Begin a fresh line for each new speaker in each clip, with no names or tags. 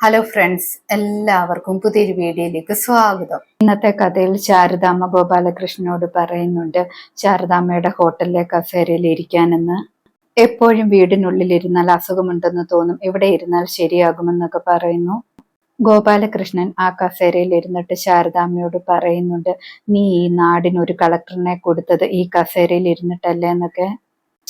Hello friends എല്ലാവർക്കും പുതിയൊരു വീഡിയോയിലേക്ക് സ്വാഗതം.
ഇന്നത്തെ കഥയിൽ ശാരദാമ്മ ഗോപാലകൃഷ്ണനോട് പറയുന്നുണ്ട് ശാരദാമ്മയുടെ ഹോട്ടലിലെ കസേരയിൽ ഇരിക്കാനെന്ന്. എപ്പോഴും വീടിനുള്ളിൽ ഇരുന്നാൽ അസുഖമുണ്ടെന്ന് തോന്നും. ഇവിടെ ഇരുന്നാൽ ശരിയാകുമെന്നൊക്കെ പറയുന്നു. ഗോപാലകൃഷ്ണൻ ആ കസേരയിൽ ഇരുന്നിട്ട് ശാരദാമ്മയോട് പറയുന്നുണ്ട് നീ ഈ നാടിനൊരു കളക്ടറിനെ കൊടുത്തത് ഈ കസേരയിൽ ഇരുന്നിട്ടല്ലേ? എന്നൊക്കെ.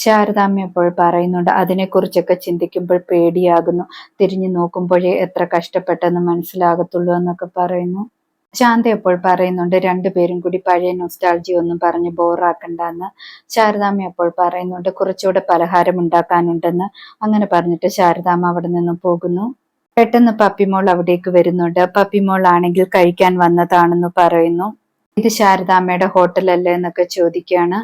ശാരദാമ്മ അപ്പോൾ പറയുന്നുണ്ട് അതിനെക്കുറിച്ചൊക്കെ ചിന്തിക്കുമ്പോൾ പേടിയാകുന്നു. തിരിഞ്ഞു നോക്കുമ്പോഴേ എത്ര കഷ്ടപ്പെട്ടെന്ന് മനസ്സിലാകത്തുള്ളൂ എന്നൊക്കെ പറയുന്നു. ശാന്ത അപ്പോൾ പറയുന്നുണ്ട് രണ്ടുപേരും കൂടി പഴയ നൊസ്റ്റാൾജി ഒന്നും പറഞ്ഞ് ബോറാക്കണ്ടെന്ന്. ശാരദാമ്മ അപ്പോൾ പറയുന്നുണ്ട് കുറച്ചുകൂടെ പലഹാരം ഉണ്ടാക്കാനുണ്ടെന്ന്. അങ്ങനെ പറഞ്ഞിട്ട് ശാരദാമ്മ അവിടെ നിന്നും പോകുന്നു. പെട്ടെന്ന് പപ്പിമോൾ അവിടേക്ക് വരുന്നുണ്ട്. പപ്പിമോൾ ആണെങ്കിൽ കഴിക്കാൻ വന്നതാണെന്ന് പറയുന്നു. ഇത് ശാരദാമ്മയുടെ ഹോട്ടലല്ലേ എന്നൊക്കെ ചോദിക്കുകയാണ്.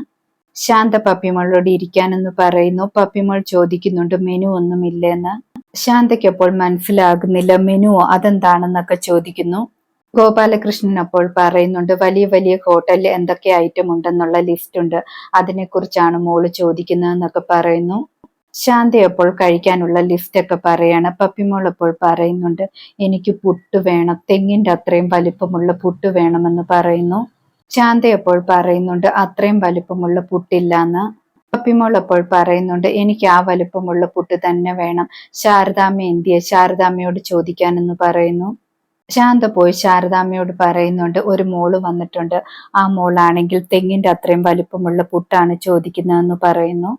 ശാന്ത പപ്പിമോളോട് ഇരിക്കാനെന്ന് പറയുന്നു. പപ്പിമോൾ ചോദിക്കുന്നുണ്ട് മെനു ഒന്നുമില്ലെന്ന്. ശാന്തയ്ക്ക് അപ്പോൾ മനസ്സിലാകുന്നില്ല മെനുവോ അതെന്താണെന്നൊക്കെ ചോദിക്കുന്നു. ഗോപാലകൃഷ്ണൻ അപ്പോൾ പറയുന്നുണ്ട് വലിയ വലിയ ഹോട്ടലിൽ എന്തൊക്കെ ഐറ്റം ഉണ്ടെന്നുള്ള ലിസ്റ്റ് ഉണ്ട്. അതിനെക്കുറിച്ചാണ് മോൾ ചോദിക്കുന്നതെന്നൊക്കെ പറയുന്നു. ശാന്തി അപ്പോൾ കഴിക്കാനുള്ള ലിസ്റ്റ് ഒക്കെ പറയാണ്. പപ്പിമോൾ അപ്പോൾ പറയുന്നുണ്ട് എനിക്ക് പുട്ട് വേണം. തെങ്ങിന്റെ അത്രയും വലിപ്പമുള്ള പുട്ട് വേണമെന്ന് പറയുന്നു. ശാന്ത അപ്പോൾ പറയുന്നുണ്ട്? അത്രയും വലിപ്പമുള്ള പുട്ടില്ലാന്ന്. പപ്പിമോൾ അപ്പോൾ പറയുന്നുണ്ട്? എനിക്ക് ആ വലിപ്പമുള്ള പുട്ട് തന്നെ വേണം. ശാരദാമ്മ എന്തിയെ? ശാരദാമ്മയോട് ചോദിക്കാനെന്ന് പറയുന്നു. ശാന്ത പോയി ശാരദാമ്മയോട് പറയുന്നുണ്ട്. ഒരു മോൾ വന്നിട്ടുണ്ട്. ആ മോളാണെങ്കിൽ തെങ്ങിന്റെ അത്രയും വലിപ്പമുള്ള പുട്ടാണ് ചോദിക്കുന്നതെന്ന് പറയുന്നു.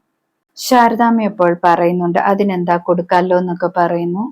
ശാരദാമ്മ എപ്പോൾ പറയുന്നുണ്ട്? അതിനെന്താ കൊടുക്കാലോ എന്നൊക്കെ പറയുന്നു.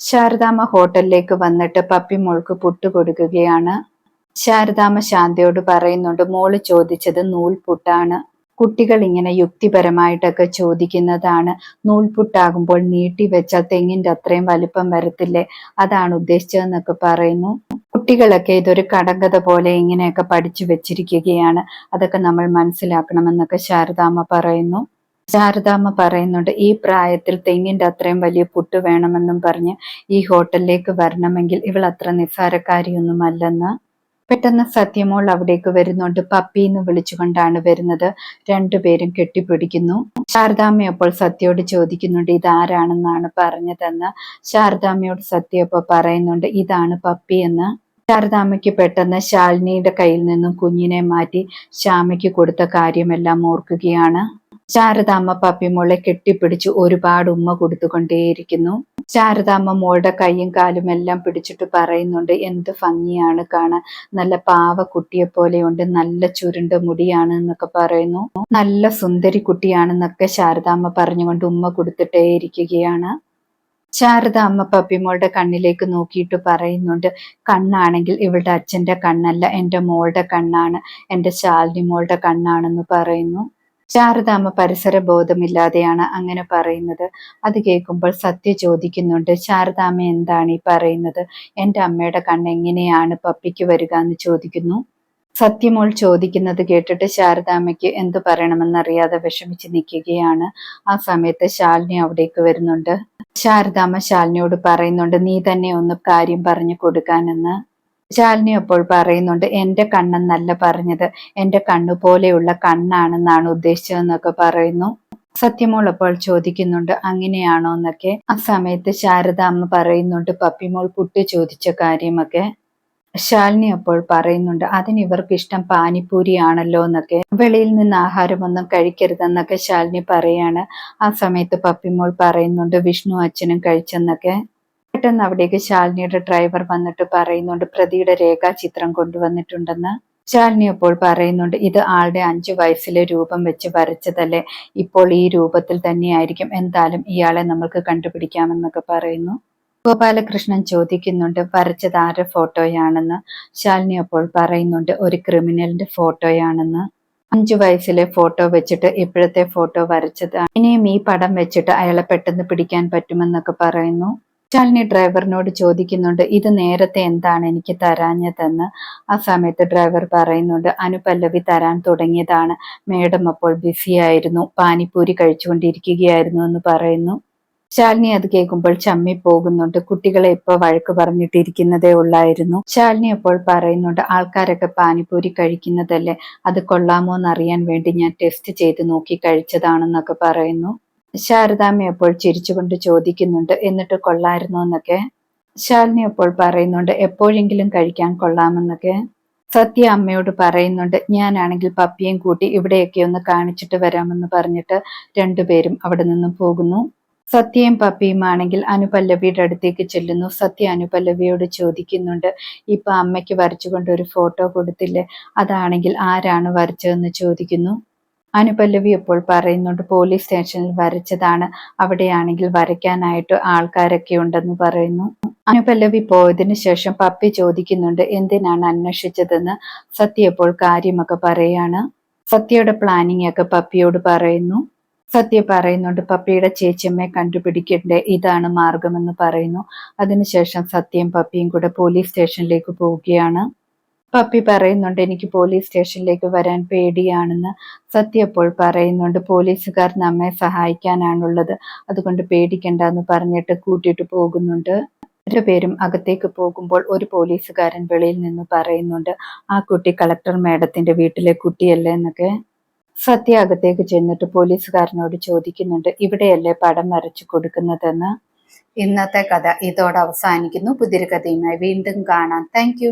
ശാരദാമ്മ ഹോട്ടലിലേക്ക് വന്നിട്ട് പപ്പിമോൾക്ക് പുട്ട് കൊടുക്കുകയാണ്. ശാരദാമ്മ ശാന്തയോട് പറയുന്നുണ്ട് മോൾ ചോദിച്ചത് നൂൽപുട്ടാണ്. കുട്ടികൾ ഇങ്ങനെ യുക്തിപരമായിട്ടൊക്കെ ചോദിക്കുന്നതാണ്. നൂൽപുട്ടാകുമ്പോൾ നീട്ടി വെച്ചാൽ തെങ്ങിന്റെ അത്രയും വലിപ്പം വരത്തില്ലേ? അതാണ് ഉദ്ദേശിച്ചതെന്നൊക്കെ പറയുന്നു. കുട്ടികളൊക്കെ ഇതൊരു കടങ്കഥ പോലെ ഇങ്ങനെയൊക്കെ പഠിച്ചു വെച്ചിരിക്കുകയാണ്. അതൊക്കെ നമ്മൾ മനസ്സിലാക്കണമെന്നൊക്കെ ശാരദാമ്മ പറയുന്നു. ശാരദാമ്മ പറയുന്നുണ്ട് ഈ പ്രായത്തിൽ തെങ്ങിന്റെ അത്രയും വലിയ പുട്ട് വേണമെന്നും പറഞ്ഞ് ഈ ഹോട്ടലിലേക്ക് വരണമെങ്കിൽ ഇവൾ അത്ര നിസ്സാരക്കാരിയൊന്നുമല്ലെന്ന്. പെട്ടെന്ന് സത്യമോൾ അവിടേക്ക് വരുന്നുണ്ട്. പപ്പി എന്ന് വിളിച്ചുകൊണ്ടാണ് വരുന്നത്. രണ്ടുപേരും കെട്ടിപ്പിടിക്കുന്നു. ശാരദാമ്മ അപ്പോൾ സത്യയോട് ചോദിക്കുന്നുണ്ട് ഇതാരാണെന്നാണ് പറഞ്ഞതെന്ന്? ശാരദാമ്മയോട് സത്യ അപ്പോൾ പറയുന്നുണ്ട് ഇതാണ് പപ്പി എന്ന്. ശാരദാമ്മയ്ക്ക് പെട്ടെന്ന് ശാലിനിയുടെ കയ്യിൽ നിന്നും കുഞ്ഞിനെ മാറ്റി ശ്യാമയ്ക്ക് കൊടുത്ത കാര്യമെല്ലാം ഓർക്കുകയാണ്. ശാരദാമ്മ പപ്പിമോളെ കെട്ടിപ്പിടിച്ച് ഒരുപാട് ഉമ്മ കൊടുത്തുകൊണ്ടേയിരിക്കുന്നു. ശാരദാമ്മ മോളുടെ കൈയും കാലും എല്ലാം പിടിച്ചിട്ട് പറയുന്നുണ്ട് എന്ത് ഭംഗിയാണ് കാണാൻ. നല്ല പാവ കുട്ടിയെ പോലെയുണ്ട് നല്ല ചുരുണ്ട മുടിയാണ് എന്നൊക്കെ പറയുന്നു. നല്ല സുന്ദരി കുട്ടിയാണെന്നൊക്കെ ശാരദാമ്മ പറഞ്ഞുകൊണ്ട് ഉമ്മ കൊടുത്തിട്ടേ ഇരിക്കുകയാണ്. ശാരദ അമ്മ പപ്പിമോളുടെ കണ്ണിലേക്ക് നോക്കിയിട്ട് പറയുന്നുണ്ട് കണ്ണാണെങ്കിൽ ഇവളുടെ അച്ഛന്റെ കണ്ണല്ല എന്റെ മോളുടെ കണ്ണാണ് എന്റെ ശാലിനി മോളുടെ കണ്ണാണെന്ന് പറയുന്നു. ശാരദാമ്മ പരിസര ബോധമില്ലാതെയാണ് അങ്ങനെ പറയുന്നത്. അത് കേൾക്കുമ്പോൾ സത്യ ചോദിക്കുന്നുണ്ട് ശാരദാമ്മ എന്താണ് ഈ പറയുന്നത്? എന്റെ അമ്മയുടെ കണ്ണ് എങ്ങനെയാണ് പപ്പിക്ക് വരിക എന്ന് ചോദിക്കുന്നു? സത്യമോൾ ചോദിക്കുന്നത് കേട്ടിട്ട് ശാരദാമ്മയ്ക്ക് എന്തു പറയണമെന്നറിയാതെ വിഷമിച്ച് നിൽക്കുകയാണ്. ആ സമയത്ത് ശാലിനി അവിടേക്ക് വരുന്നുണ്ട്. ശാരദാമ്മ ശാലിനിയോട് പറയുന്നുണ്ട് നീ തന്നെ ഒന്ന് കാര്യം പറഞ്ഞു കൊടുക്കാനെന്ന്. ശാലിനി അപ്പോൾ പറയുന്നുണ്ട് എന്റെ കണ്ണെന്നല്ല പറഞ്ഞത്. എന്റെ കണ്ണു പോലെയുള്ള കണ്ണാണെന്നാണ് ഉദ്ദേശിച്ചതെന്നൊക്കെ പറയുന്നു. സത്യമോൾ അപ്പോൾ ചോദിക്കുന്നുണ്ട് അങ്ങനെയാണോ എന്നൊക്കെ? ആ സമയത്ത് ശാരദാമ്മ പറയുന്നുണ്ട് പപ്പിമോൾ കുട്ടി ചോദിച്ച കാര്യമൊക്കെ. ശാലിനി അപ്പോൾ പറയുന്നുണ്ട് അതിന് ഇവർക്ക് ഇഷ്ടം പാനിപ്പൂരി ആണല്ലോ എന്നൊക്കെ. വെളിയിൽ നിന്ന് ആഹാരമൊന്നും കഴിക്കരുതെന്നൊക്കെ ശാലിനി പറയാണ്. ആ സമയത്ത് പപ്പിമോൾ പറയുന്നുണ്ട് വിഷ്ണു അച്ഛനും കഴിച്ചെന്നൊക്കെ. പെട്ടെന്ന് അവിടേക്ക് ശാലിനിയുടെ ഡ്രൈവർ വന്നിട്ട് പറയുന്നുണ്ട് പ്രതിയുടെ രേഖാചിത്രം കൊണ്ടുവന്നിട്ടുണ്ടെന്ന്. ശാലിനി അപ്പോൾ പറയുന്നുണ്ട് ഇത് ആളുടെ അഞ്ചു വയസ്സിലെ രൂപം വെച്ച് വരച്ചതല്ലേ. ഇപ്പോൾ ഈ രൂപത്തിൽ തന്നെയായിരിക്കും. എന്തായാലും ഇയാളെ നമ്മൾക്ക് കണ്ടുപിടിക്കാമെന്നൊക്കെ പറയുന്നു. ഗോപാലകൃഷ്ണൻ ചോദിക്കുന്നുണ്ട് വരച്ചത് ആരുടെ ഫോട്ടോയാണെന്ന്? ശാലിനി അപ്പോൾ പറയുന്നുണ്ട് ഒരു ക്രിമിനലിന്റെ ഫോട്ടോയാണെന്ന്. അഞ്ചു വയസ്സിലെ ഫോട്ടോ വെച്ചിട്ട് ഇപ്പോഴത്തെ ഫോട്ടോ വരച്ചത് ഇനിയും ഈ പടം വെച്ചിട്ട് അയാളെ പെട്ടെന്ന് പിടിക്കാൻ പറ്റുമെന്നൊക്കെ പറയുന്നു. ശാലിനി ഡ്രൈവറിനോട് ചോദിക്കുന്നുണ്ട് ഇത് നേരത്തെ എന്താണ് എനിക്ക് തരാഞ്ഞതെന്ന്? ആ സമയത്ത് ഡ്രൈവർ പറയുന്നുണ്ട് അനുപല്ലവി തരാൻ തുടങ്ങിയതാണ്. മേഡം അപ്പോൾ ബിസി ബിസിയായിരുന്നു പാനിപ്പൂരി കഴിച്ചുകൊണ്ടിരിക്കുകയായിരുന്നു എന്ന് പറയുന്നു. ശാലിനി അത് കേൾക്കുമ്പോൾ ചമ്മി പോകുന്നുണ്ട് കുട്ടികളെ ഇപ്പൊ വഴക്ക് പറഞ്ഞിട്ടിരിക്കുന്നതേ ഉള്ളായിരുന്നു. ശാലിനി അപ്പോൾ പറയുന്നുണ്ട് ആൾക്കാരൊക്കെ പാനിപ്പൂരി കഴിക്കുന്നതല്ലേ? അത് കൊള്ളാമോ എന്നറിയാൻ വേണ്ടി ഞാൻ ടെസ്റ്റ് ചെയ്ത് നോക്കി കഴിച്ചതാണെന്നൊക്കെ പറയുന്നു. ശാരദാമ്മ അപ്പോൾ ചിരിച്ചുകൊണ്ട് ചോദിക്കുന്നുണ്ട് എന്നിട്ട് കൊള്ളായിരുന്നോ എന്നൊക്കെ. ശാലിനി അപ്പോൾ പറയുന്നുണ്ട് എപ്പോഴെങ്കിലും കഴിക്കാൻ കൊള്ളാമെന്നൊക്കെ. സത്യ അമ്മയോട് പറയുന്നുണ്ട് ഞാനാണെങ്കിൽ പപ്പിയും കൂട്ടി ഇവിടെയൊക്കെ ഒന്ന് കാണിച്ചിട്ട് വരാമെന്ന് പറഞ്ഞിട്ട് രണ്ടുപേരും അവിടെ നിന്നും പോകുന്നു. സത്യയും പപ്പിയും ആണെങ്കിൽ അനുപല്ലവിയുടെ അടുത്തേക്ക് ചെല്ലുന്നു. സത്യ അനുപല്ലവിയോട് ചോദിക്കുന്നുണ്ട് ഇപ്പൊ അമ്മയ്ക്ക് വരച്ചുകൊണ്ട് ഒരു ഫോട്ടോ കൊടുത്തില്ലേ? അതാണെങ്കിൽ ആരാണ് വരച്ചതെന്ന് ചോദിക്കുന്നു. അനുപല്ലവി ഇപ്പോൾ പറയുന്നുണ്ട് പോലീസ് സ്റ്റേഷനിൽ വരച്ചതാണ്. അവിടെയാണെങ്കിൽ വരയ്ക്കാനായിട്ട് ആൾക്കാരൊക്കെ ഉണ്ടെന്ന് പറയുന്നു. അനുപല്ലവി പോയതിനു ശേഷം പപ്പി ചോദിക്കുന്നുണ്ട് എന്തിനാണ് അന്വേഷിച്ചതെന്ന്? സത്യ ഇപ്പോൾ കാര്യമൊക്കെ പറയാണ്. സത്യയുടെ പ്ലാനിങ് ഒക്കെ പപ്പിയോട് പറയുന്നു. സത്യ പറയുന്നുണ്ട് പപ്പിയുടെ ചേച്ചിയമ്മയെ കണ്ടുപിടിക്കണ്ടേ? ഇതാണ് മാർഗമെന്ന് പറയുന്നു. അതിനുശേഷം സത്യം പപ്പിയും കൂടെ പോലീസ് സ്റ്റേഷനിലേക്ക് പോവുകയാണ്. പപ്പി പറയുന്നുണ്ട് എനിക്ക് പോലീസ് സ്റ്റേഷനിലേക്ക് വരാൻ പേടിയാണെന്ന്. സത്യ അപ്പോൾ പറയുന്നുണ്ട് പോലീസുകാർ നമ്മെ സഹായിക്കാനാണുള്ളത്. അതുകൊണ്ട് പേടിക്കണ്ട എന്ന് പറഞ്ഞിട്ട് കൂട്ടിയിട്ട് പോകുന്നുണ്ട്. രണ്ടുപേരും അകത്തേക്ക് പോകുമ്പോൾ ഒരു പോലീസുകാരൻ വെളിയിൽ നിന്ന് പറയുന്നുണ്ട് ആ കുട്ടി കളക്ടർ മേഡത്തിന്റെ വീട്ടിലെ കുട്ടിയല്ലേ? എന്നൊക്കെ. സത്യ അകത്തേക്ക് ചെന്നിട്ട് പോലീസുകാരനോട് ചോദിക്കുന്നുണ്ട് ഇവിടെയല്ലേ പടം വരച്ചു കൊടുക്കുന്നതെന്ന്?
ഇന്നത്തെ കഥ ഇതോടെ അവസാനിക്കുന്നു. പുതിയൊരു കഥയുമായി വീണ്ടും കാണാം. താങ്ക്